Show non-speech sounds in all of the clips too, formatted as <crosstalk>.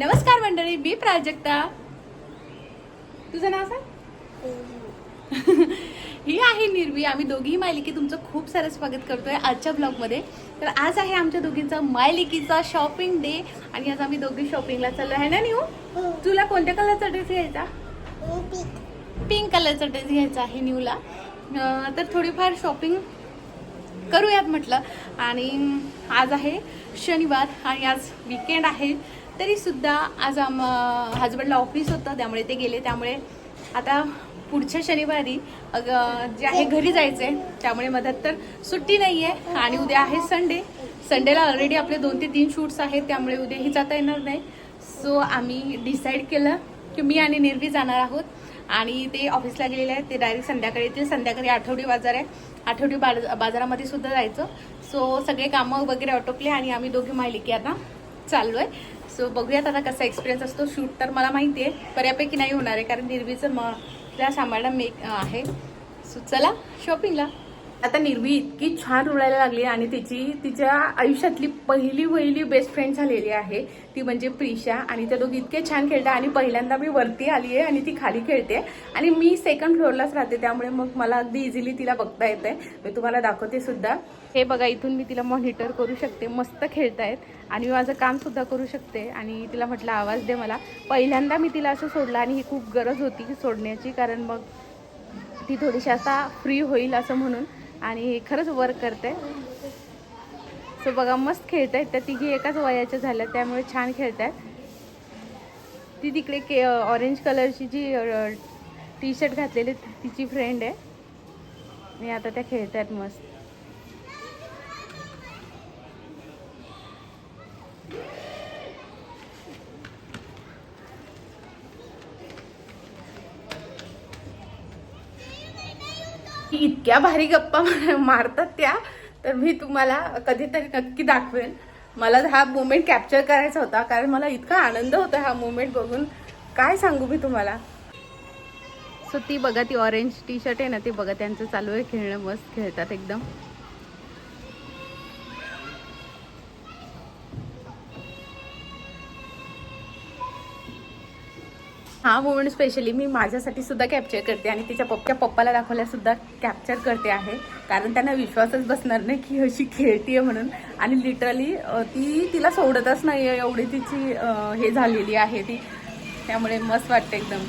नमस्कार मंडळी मी प्राजक्ता. तुझं नाव सांग? <laughs> ही आहे निर्वी. आम्ही दोघीही मायलिकी तुमचं खूप सारं स्वागत करतोय आजच्या ब्लॉगमध्ये. तर आज आहे आमच्या दोघींचा मायलिकीचा शॉपिंग डे आणि आज आम्ही दोघी शॉपिंगला चाललो आहे ना न्यू तुला कोणत्या कलरचा ड्रेस घ्यायचा? पिंक कलरचा ड्रेस घ्यायचा आहे न्यूला तर थोडीफार शॉपिंग करूयात म्हटलं. आणि आज आहे शनिवार आणि आज विकेंड आहे. तरीसुद्धा आज आम हजबंडला ऑफिस होतं त्यामुळे ते गेले. त्यामुळे आता पुढच्या शनिवारी अग जे आहे घरी जायचं आहे त्यामुळे मधात तर सुट्टी नाही आहे आणि उद्या आहे संडे संडेला ऑलरेडी आपले दोन ते तीन शूट्स आहेत त्यामुळे उद्याही जाता येणार नाही. सो आम्ही डिसाईड केलं की मी आणि निर्वी जाणार आहोत. आणि ते ऑफिसला गेलेले आहेत. ते डायरेक्ट संध्याकाळी येतील. संध्याकाळी आठवडी बाजार आहे. आठवडी बाज बाजारामध्ये सुद्धा जायचं. सो सगळे कामं वगैरे आटोपले आणि आम्ही दोघी माहिली आता चाललो आहे. सो बघूयात आता कसा एक्सपिरियन्स असतो. शूट तर मला माहिती आहे बऱ्यापैकी नाही होणार आहे कारण निर्वीचं म तिला सांभाळणं मेक आहे. सो चला शॉपिंगला आता निर्वी इतकी छान रुळायला लागली आणि तिची तिच्या आयुष्यातली पहिली पहिली बेस्ट फ्रेंड झालेली आहे. ती म्हणजे प्रिशा आणि त्या दोघी इतके छान खेळतात आणि पहिल्यांदा मी वरती आली आहे आणि ती खाली खेळते. आणि मी सेकंड फ्लोअरलाच राहते त्यामुळे मग मला अगदी इझिली तिला बघता येते मी तुम्हाला दाखवते सुद्धा. हे बघा इथून मी तिला मॉनिटर करू शकते. मस्त खेळतायत. आणि मी माझं काम सुद्धा करू शकते. आणि तिला म्हटलं आवाज दे मला. पहिल्यांदा मी तिला असं सोडलं आणि ही खूप गरज होती सोडण्याची कारण मग ती थोडीशी आता फ्री होईल असं म्हणून. आणि हे खरंच वर्क करते सो बघा मस्त खेळत आहेत त्या तिघी एकाच वयाच्या झाल्या त्यामुळे छान खेळत आहेत ती तिकडे के ऑरेंज कलरची जी टी शर्ट घातलेली तिची फ्रेंड आहे. आणि आता त्या खेळत आहेत मस्त. इतक्या भारी गप्पा <laughs> मारतात त्या तर मी तुम्हाला कधीतरी नक्की दाखवेन. मला हा मुमेंट कॅप्चर करायचा होता कारण मला इतका आनंद होता हा मुमेंट बघून. काय सांगू मी तुम्हाला? सो ती बघा ती ऑरेंज टी शर्ट आहे ना ती बघा त्यांचं चालू आहे खेळणं मस्त खेळतात एकदम. हा मोमेंट स्पेशली मी माझ्यासाठी सुद्धा कॅप्चर करते आणि तिच्या पप्पा पप्पाला दाखवल्या सुद्धा कॅप्चर करते आहे. कारण त्यांना विश्वासच बसणार नाही की अशी खेळतीये म्हणून. आणि लिटरली ती तिला सोडतच नाही आहे एवढी तिची हे झालेली आहे ती. त्यामुळे मस्त वाटते एकदम.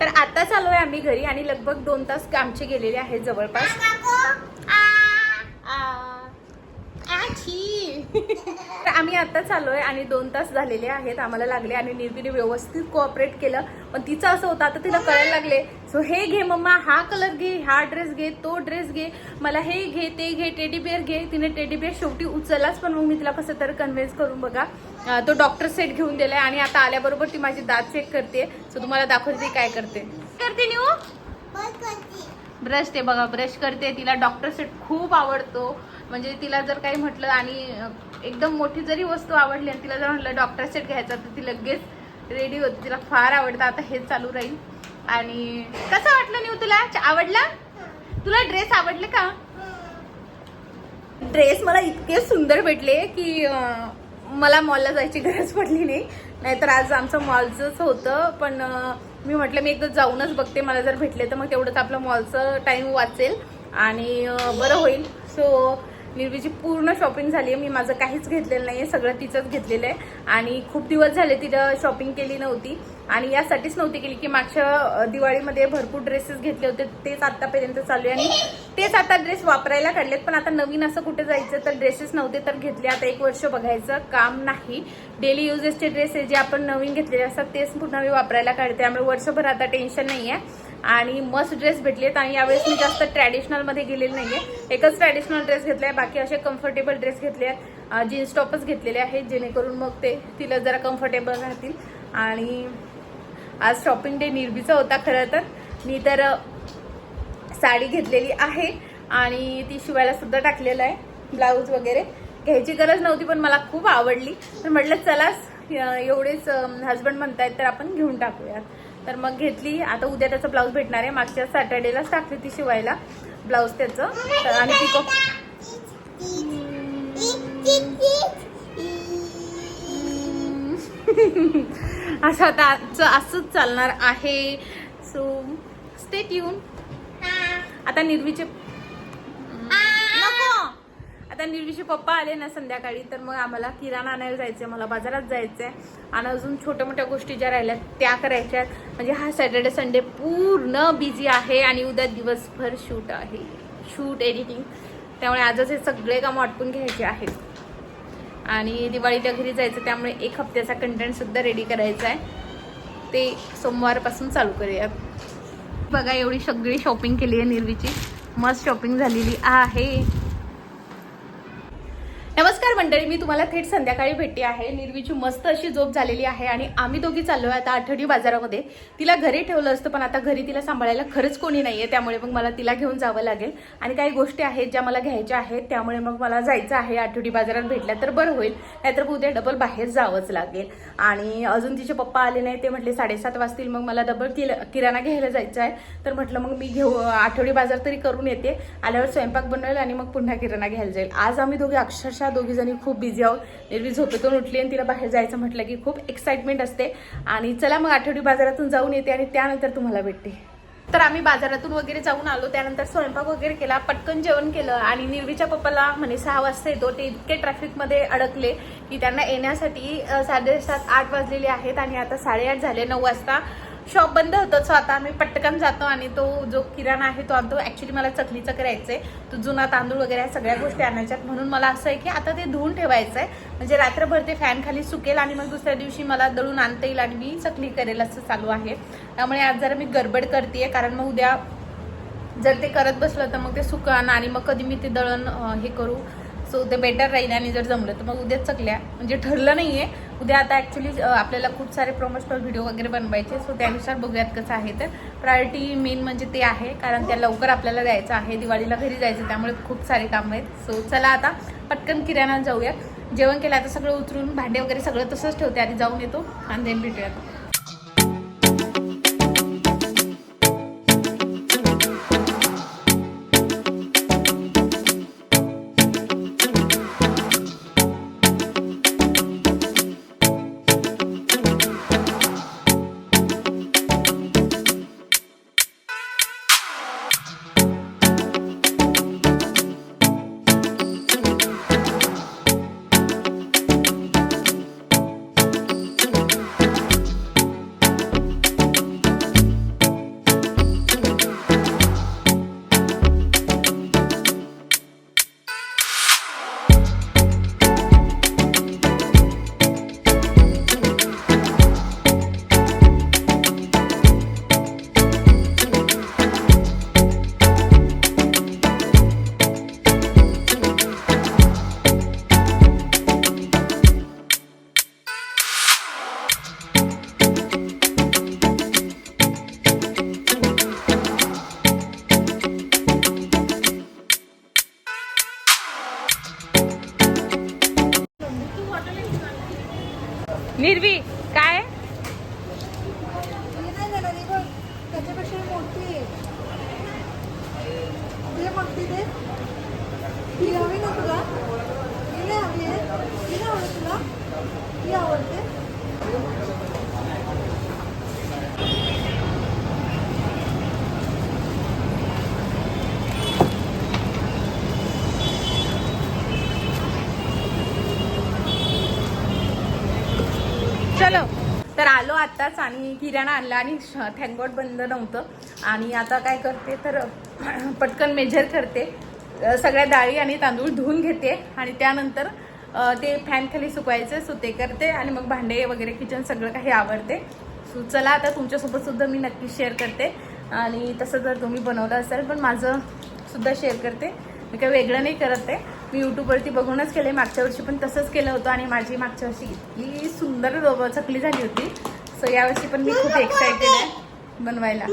तर आता चालू आहे आम्ही घरी आणि लगभग दोन तास आमचे गेलेले आहेत जवळपास. तर आम्ही आता चालू आहे आणि दोन तास झालेले आहेत आम्हाला लागले आणि निर्वीने व्यवस्थित कोऑपरेट केलं. पण तिचं असं होतं आता तिला कळायला लागले. सो हे घे मम्मा हा कलर घे हा ड्रेस घे तो ड्रेस घे मला हे घे ते घे टेडी बिअर घे. तिने टेडी बिअर शेवटी उचललाच पण मग मी तिला कसं तर कन्व्हिन्स करून बघा. तो डॉक्टर सेट घेऊन दिलाय आणि आता आल्याबरोबर ती माझी दात चेक करते सो तुम्हाला दाखवते काय करते. करते न्यू? ब्रश ते बघा ब्रश करते. तिला डॉक्टर सेट खूप आवडतो. म्हणजे तिला जर काही म्हटलं आणि एकदम मोठी जरी वस्तू आवडली आणि तिला जर म्हटलं डॉक्टर सेट घ्यायचा तर ती लगेच रेडी होती. तिला फार आवडतं. आता हेच चालू राहील. आणि कसं वाटलं न्यू तुला? आवडला? तुला ड्रेस आवडले का? ड्रेस मला इतके सुंदर भेटले की मला मॉलला जायची गरज पडली नाही. नाहीतर आज आमचं मॉलचंच होतं पण मी म्हटलं मी एकदा जाऊनच बघते मला जर भेटले तर मग तेवढंच आपलं मॉलचं टाईम वाचेल आणि बरं होईल. सो निर्वीची पूर्ण शॉपिंग झाली आहे. मी माझं काहीच घेतलेलं नाही आहे सगळं तिचंच घेतलेलं आहे. आणि खूप दिवस झाले तिथं शॉपिंग केली नव्हती. आणि यासाठीच नव्हती केली की मागच्या दिवाळीमध्ये भरपूर ड्रेसेस घेतले होते. तेच आत्तापर्यंत चालू आहे. आणि तेच आता ड्रेस वापरायला काढलेत. पण आता नवीन असं कुठे जायचं तर ड्रेसेस नव्हते तर घेतले. आता एक वर्ष बघायचं काम नाही. डेली युजेसचे ड्रेसेस जे आपण नवीन घेतलेले असतात तेच पुन्हा मी वापरायला काढते. त्यामुळे वर्षभर आता टेन्शन नाही आहे आणि मस्त ड्रेस भेटलेत आणि यावेळेस मी जास्त ट्रॅडिशनलमध्ये गेलेली नाही आहे एकच ट्रॅडिशनल ड्रेस घेतला आहे बाकी असे कम्फर्टेबल ड्रेस घेतले आहेत. जीन्स टॉपच घेतलेले आहेत. जेणेकरून मग ते तिला जरा कम्फर्टेबल राहतील. आणि आज शॉपिंग डे निर्बीचा होता खरं तर. मी तर साडी घेतलेली आहे. आणि ती शिवायला सुद्धा टाकलेलं आहे. ब्लाऊज वगैरे. घ्यायची गरज नव्हती पण मला खूप आवडली. तर म्हटलं चलाच. एवढेच हजबंड म्हणतायत तर आपण घेऊन टाकूयात. तर मग घेतली. आता उद्या त्याचं ब्लाऊज भेटणार आहे. मागच्या सॅटर्डेलाच टाकली ती शिवायला ब्लाऊज त्याचं. तर आणि पिको <laughs> असं आता आजचं असंच चालणार आहे. सो स्टेट येऊन आता निर्वीचे आता निर्वीचे पप्पा आले ना संध्याकाळी तर मग आम्हाला किराणा आणायला जायचंय मला बाजारात जायचंय. आणि अजून छोट्या मोठ्या गोष्टी ज्या राहिल्यात त्या करायच्या आहेत. म्हणजे हा सॅटर्डे संडे पूर्ण बिझी आहे आणि उद्या दिवसभर शूट आहे. शूट एडिटिंग त्यामुळे आजच हे सगळे कामं आटपून घ्यायचे आहेत. आणि दिवाळीच्या घरी जायचं त्यामुळे एक हप्त्याचा कंटेंट सुद्धा रेडी करायचा आहे. ते सोमवारपासून चालू करूयात. बघा एवढी सगळी शॉपिंग केली आहे निर्वीची. मस्त शॉपिंग झालेली आहे. नमस्कार मंडळी मी तुम्हाला थेट संध्याकाळी भेटते आहे. निर्वीची मस्त अशी झोप झालेली आहे आणि आम्ही दोघी चाललो आहे आता आठवडी बाजारामध्ये. तिला घरी ठेवलं असतं पण आता घरी तिला सांभाळायला खरंच कोणी नाही आहे त्यामुळे मग मला तिला घेऊन जावं लागेल. आणि काही गोष्टी आहेत ज्या मला घ्यायच्या आहेत त्यामुळे मग मला जायचं आहे आठवडी बाजारात भेटल्या तर बरं होईल. नाहीतर मग उद्या डबल बाहेर जावंच लागेल. आणि अजून तिचे पप्पा आले नाही ते म्हटले साडेसात वाजतील मग मला डबल किल किराणा घ्यायला जायचं आहे. तर म्हटलं मग मी घेऊ आठवडी बाजार तरी करून येते. आल्यावर स्वयंपाक बनवेल आणि मग पुन्हा किराणा घ्यायला जाईल. आज आम्ही दोघे अक्षरशः दोघी जणी खूप बिझी आहोत. निर्वी झोपेतून उठली आणि तिला बाहेर जायचं म्हटलं की खूप एक्साइटमेंट असते. आणि चला मग आठवडी बाजारातून जाऊन येते आणि त्यानंतर तुम्हाला भेटते. तर आम्ही बाजारातून वगैरे जाऊन आलो. त्यानंतर स्वयंपाक वगैरे केला पटकन जेवण केलं आणि निर्वीच्या पप्पाला म्हणे सहा वाजता येतो. ते इतके ट्रॅफिकमध्ये अडकले की त्यांना येण्यासाठी साडेसात आठ वाजलेले आहेत आणि आता साडेआठ झाले नऊ वाजता. शॉप बंद होतं. सो आता आम्ही पटकन जातो आणि तो जो किराणा आहे तो आणतो. ॲक्च्युली मला चकलीचं करायचं आहे तो जुना तांदूळ वगैरे या सगळ्या गोष्टी आणायच्यात. म्हणून मला असं आहे की आता ते धुवून ठेवायचं आहे म्हणजे रात्रभर ते फॅन खाली सुकेल आणि मग दुसऱ्या दिवशी मला दळून आणता येईल आणि मी चकली करेल असं चालू आहे. त्यामुळे आज जरा मी गडबड करते कारण मग उद्या जर ते करत बसलं तर मग ते सुकन आणि मग कधी मी ते दळण हे करू. सो ते बेटर राहील आणि जर जमलं तर मग उद्याच चकल्या. म्हणजे ठरलं नाही आहे उद्या आता ॲक्च्युली आपल्याला खूप सारे प्रमोशनल व्हिडिओ वगैरे बनवायचे सो त्यानुसार बघूयात कसं आहे तर. प्रायोरिटी मेन म्हणजे ते आहे कारण त्या लवकर आपल्याला द्यायचं आहे. दिवाळीला घरी जायचं त्यामुळे खूप सारे कामं आहेत. सो चला आता पटकन किराणा जाऊयात. जेवण केलं आता सगळं उतरून भांडे वगैरे सगळं तसंच ठेवते आधी जाऊन येतो आणि देन भेटूयात. आलो आत्ताच आणि किराणा आणला आणि थँगॉट बंद नव्हतं. आणि आता काय करते तर <clears throat> पटकन मेजर करते. सगळ्या डाळी आणि तांदूळ धुवून घेते आणि त्यानंतर ते फॅनखाली सुकवायचं सो ते करते आणि मग भांडे वगैरे किचन सगळं काही आवडते सो चला आता तुमच्यासोबत सुद्धा मी नक्की शेअर करते. आणि तसं जर तुम्ही बनवलं असेल पण माझं सुद्धा शेअर करते. मी काही वेगळं नाही करत आहे. मी यूट्यूबवरती बघूनच केले मागच्या वर्षी पण तसंच केलं होतं आणि माझी मागच्या वर्षी इतकी सुंदर चकली झाली होती. सो यावर्षी पण मी खूप एक्सायटेड आहे बनवायला.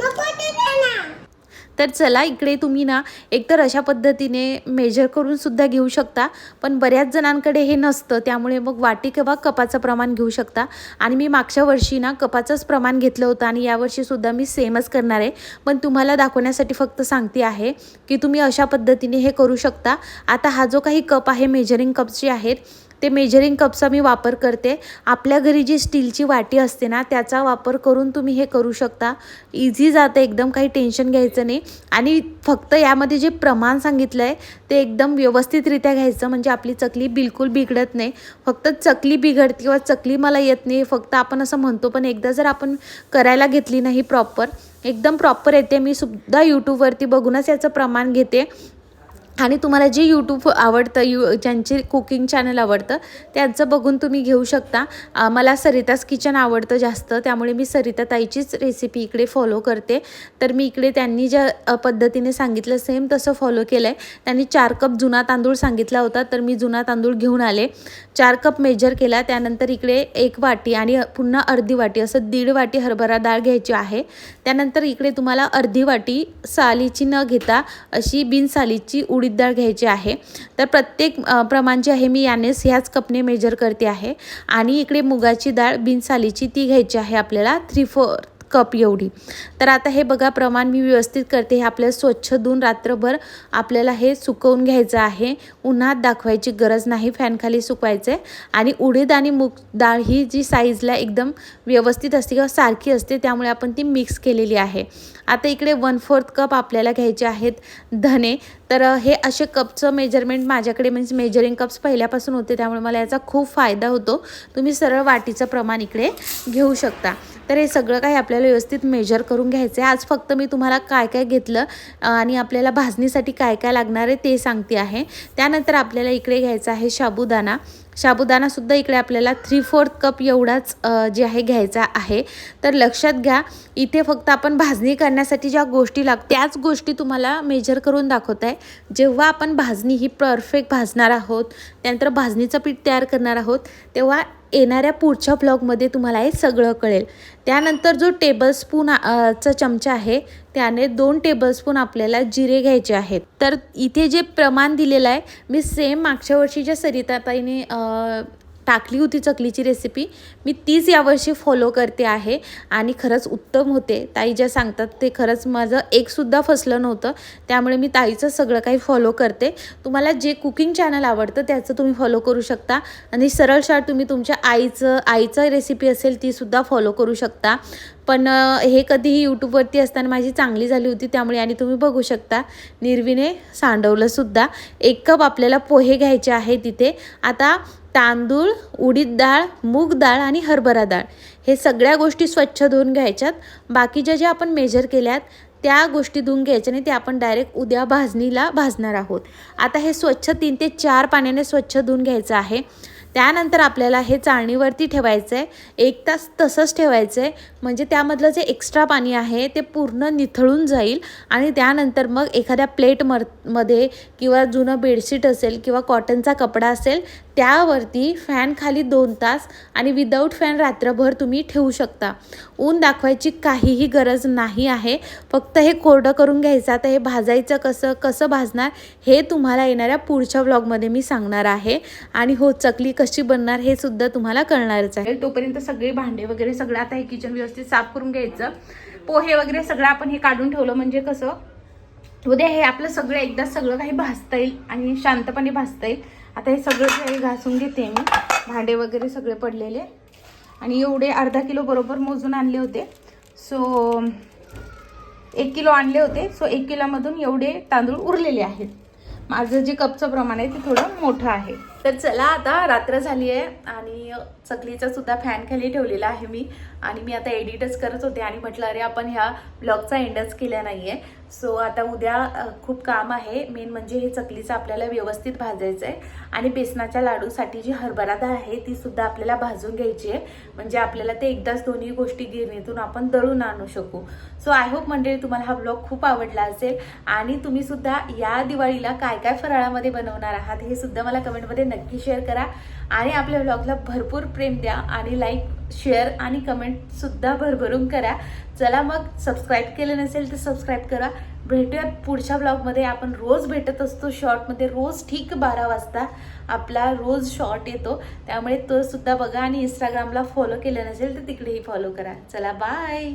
तर चला इकडे तुम्ही ना एकतर अशा पद्धतीने मेजर करून सुद्धा घेऊ शकता. पण बऱ्याच जणांकडे हे नसतं त्यामुळे मग वाटी किंवा कपाचं प्रमाण घेऊ शकता. आणि मी मागच्या वर्षी ना कपाचंच प्रमाण घेतलं होतं आणि यावर्षीसुद्धा मी सेमच करणार आहे. पण तुम्हाला दाखवण्यासाठी फक्त सांगते आहे की तुम्ही अशा पद्धतीने हे करू शकता. आता हा जो काही कप आहे मेजरिंग कप जे आहेत ते मेजरिंग कपचा मी वापर करते. आपल्या घरी जी स्टीलची वाटी असते ना त्याचा वापर करून तुम्ही हे करू शकता. इझी जातं एकदम काही टेन्शन घ्यायचं नाही. आणि फक्त यामध्ये जे प्रमाण सांगितलं आहे ते एकदम व्यवस्थितरित्या घ्यायचं. म्हणजे आपली चकली बिलकुल बिघडत नाही. फक्त चकली बिघडते किंवा चकली मला येत नाही. फक्त आपण असं म्हणतो पण एकदा जर आपण करायला घेतली नाही प्रॉपर एकदम प्रॉपर येते. मी सुद्धा यूट्यूबवरती बघूनच याचं प्रमाण घेते. आणि तुम्हाला जे यूट्यूब आवडतं यू ज्यांचे कुकिंग चॅनल आवडतं त्यांचं बघून तुम्ही घेऊ शकता. मला सरितास किचन आवडतं जास्त त्यामुळे मी सरिता ताईचीच रेसिपी इकडे फॉलो करते. तर मी इकडे त्यांनी ज्या पद्धतीने सांगितलं सेम तसं फॉलो केलं आहे त्यांनी चार कप जुना तांदूळ सांगितला होता तर मी जुना तांदूळ घेऊन आले. चार कप मेजर केला त्यानंतर इकडे एक वाटी आणि पुन्हा अर्धी वाटी असं दीड वाटी हरभरा डाळ घ्यायची आहे. त्यानंतर इकडे तुम्हाला अर्धी वाटी सालीची न घेता अशी बिनसालीची उड उडीद डाळ घ्यायची आहे. तर प्रत्येक प्रमाण जे आहे मी यानेच ह्याच कपने मेजर करते आहे. आणि इकडे मुगाची डाळ बिनसालीची ती घ्यायची आहे आपल्याला थ्री फोर कप एवढी. तर आता हे बघा प्रमाण मी व्यवस्थित करते. हे आपल्याला स्वच्छ धुवून रात्रभर आपल्याला हे सुकवून घ्यायचं आहे. उन्हात दाखवायची गरज नाही फॅनखाली सुकवायचं. आहे आणि उडीद आणि मूग डाळ ही जी साईजला एकदम व्यवस्थित असते किंवा सारखी असते त्यामुळे आपण ती मिक्स केलेली आहे. आता इकडे वन फोर्थ कप आपल्याला घ्यायचे आहेत धने. तर हे असे कपचं मेजरमेंट माझ्याकडे म्हणजे मेजरिंग कप्स पहिल्यापासून होते त्यामुळे मला याचा खूप फायदा होतो. तुम्ही सरळ वाटीचं प्रमाण इकडे घेऊ शकता. तर हे सगळं काही आपल्याला व्यवस्थित मेजर करून घ्यायचं आहे. आज फक्त मी तुम्हाला काय काय घेतलं आणि आपल्याला भाजणीसाठी काय काय लागणार आहे ते सांगते आहे. त्यानंतर आपल्याला इकडे घ्यायचं आहे साबुदाणा साबुदाणासुद्धा इकडे आपल्याला थ्री फोर्थ कप एवढाच जे आहे घ्यायचा आहे. तर लक्षात घ्या इथे फक्त आपण भाजणी करण्यासाठी ज्या गोष्टी लागतात त्याच गोष्टी तुम्हाला मेजर करून दाखवत आहे. जेव्हा आपण भाजणी ही परफेक्ट भाजणार आहोत त्यानंतर भाजणीचं पीठ तयार करणार आहोत तेव्हा येणाऱ्या पुढच्या ब्लॉगमध्ये तुम्हाला हे सगळं कळेल. त्यानंतर जो टेबलस्पून चा चमचा आहे त्याने दोन टेबलस्पून आपल्याला जिरे घ्यायचे आहेत. तर इथे जे प्रमाण दिलेलं आहे मी सेम मागच्या वर्षीच्या सरिताताईने टाकली होती चकलीची रेसिपी मी तीच यावर्षी फॉलो करते आहे आणि खरंच उत्तम होते. ताई ज्या सांगतात ते खरंच माझं एकसुद्धा फसलं नव्हतं. त्यामुळे मी ताईचं सगळं काही फॉलो करते. तुम्हाला जे कुकिंग चॅनल आवडतं त्याचं तुम्ही फॉलो करू शकता. आणि सरळ शाळ तुम्ही तुमच्या आईचं आईचं रेसिपी असेल तीसुद्धा फॉलो करू शकता. पण हे कधीही यूट्यूबवरती असताना माझी चांगली झाली होती त्यामुळे आणि तुम्ही बघू शकता. निर्वीने सांडवलंसुद्धा एक कप आपल्याला पोहे घ्यायचे आहे तिथे. आता तांदूळ उडीद डाळ मूग डाळ आणि हरभरा डाळ. हे सगळ्या गोष्टी स्वच्छ धुवून घ्यायच्यात. बाकीच्या ज्या आपण मेजर केल्यात त्या गोष्टी धुवून घ्यायच्या नाही ते आपण डायरेक्ट उद्या भाजणीला भाजणार आहोत. आता हे स्वच्छ तीन ते चार पाण्याने स्वच्छ धुवून घ्यायचं आहे. त्यानंतर आपल्याला हे चाळणीवरती ठेवायचं आहे एक तास तसंच ठेवायचं आहे म्हणजे त्यामधलं जे एक्स्ट्रा पाणी आहे ते पूर्ण निथळून जाईल आणि त्यानंतर मग एखाद्या प्लेट मरमध्ये किंवा जुनं बेडशीट असेल किंवा कॉटनचा कपडा असेल त्यावरती फॅन खाली दोन तास आणि विदाऊट फॅन रात्रभर तुम्ही ठेवू शकता. ऊन दाखवायची काहीही गरज नाही आहे. फक्त हे कोरडं करून घ्यायचं. आता हे भाजायचं कसं कसं भाजणार हे तुम्हाला येणाऱ्या पुढच्या व्लॉगमध्ये मी सांगणार आहे. आणि हो चकली कशी बनणार हे सुद्धा तुम्हाला कळणारच आहे. तोपर्यंत सगळे भांडे वगैरे सगळं आता हे किचन व्यवस्थित साफ करून घ्यायचं. पोहे वगैरे सगळं आपण हे काढून ठेवलं म्हणजे कसं उद्या हे आपलं सगळं एकदा सगळं काही भाजता येईल आणि शांतपणे भाजता येईल. आता हे सगळं काही घासून घेते मी. भांडे वगैरे सगळे पडलेले. आणि एवढे अर्धा किलो बरोबर मोजून आणले होते. सो एक किलो आणले होते. सो एक किलोमधून एवढे तांदूळ उरलेले आहेत. माझं जे कपचं प्रमाण आहे ते थोडं मोठं आहे. तर चला आता रात्र झाली आहे आणि चकलीचा सुद्धा फॅन खाली ठेवलेला आहे मी. आणि मी आता एडिटच करत होते आणि म्हटलं अरे आपण ह्या ब्लॉगचा एंडच केला नाही आहे सो आता उद्या खूप काम आहे. मेन म्हणजे हे चकलीचं आपल्याला व्यवस्थित भाजायचं आहे आणि बेसनाच्या लाडूसाठी जी हरभरा डाळ आहे ती सुद्धा आपल्याला भाजून घ्यायची आहे. म्हणजे आपल्याला ते एकदाच दोन्ही गोष्टी गिरणीतून आपण दळून आणू शकू. सो आय होप मंडळी तुम्हाला हा ब्लॉग खूप आवडला असेल. आणि तुम्ही सुद्धा या दिवाळीला काय काय फराळामध्ये बनवणार आहात हे सुद्धा मला कमेंटमध्ये नक्की शेअर करा. आणि आपल्या ब्लॉगला भरपूर प्रेम द्या. आणि लाईक शेअर आणि कमेंटसुद्धा भरभरून करा. चला मग सबस्क्राईब केलं नसेल तर सबस्क्राईब करा. भेटूया पुढच्या ब्लॉगमध्ये आपण रोज भेटत असतो शॉर्टमध्ये रोज ठीक बारा वाजता आपला रोज शॉर्ट येतो. त्यामुळे तो सुद्धा बघा आणि इंस्टाग्रामला फॉलो केलं नसेल तर तिकडेही फॉलो करा. चला बाय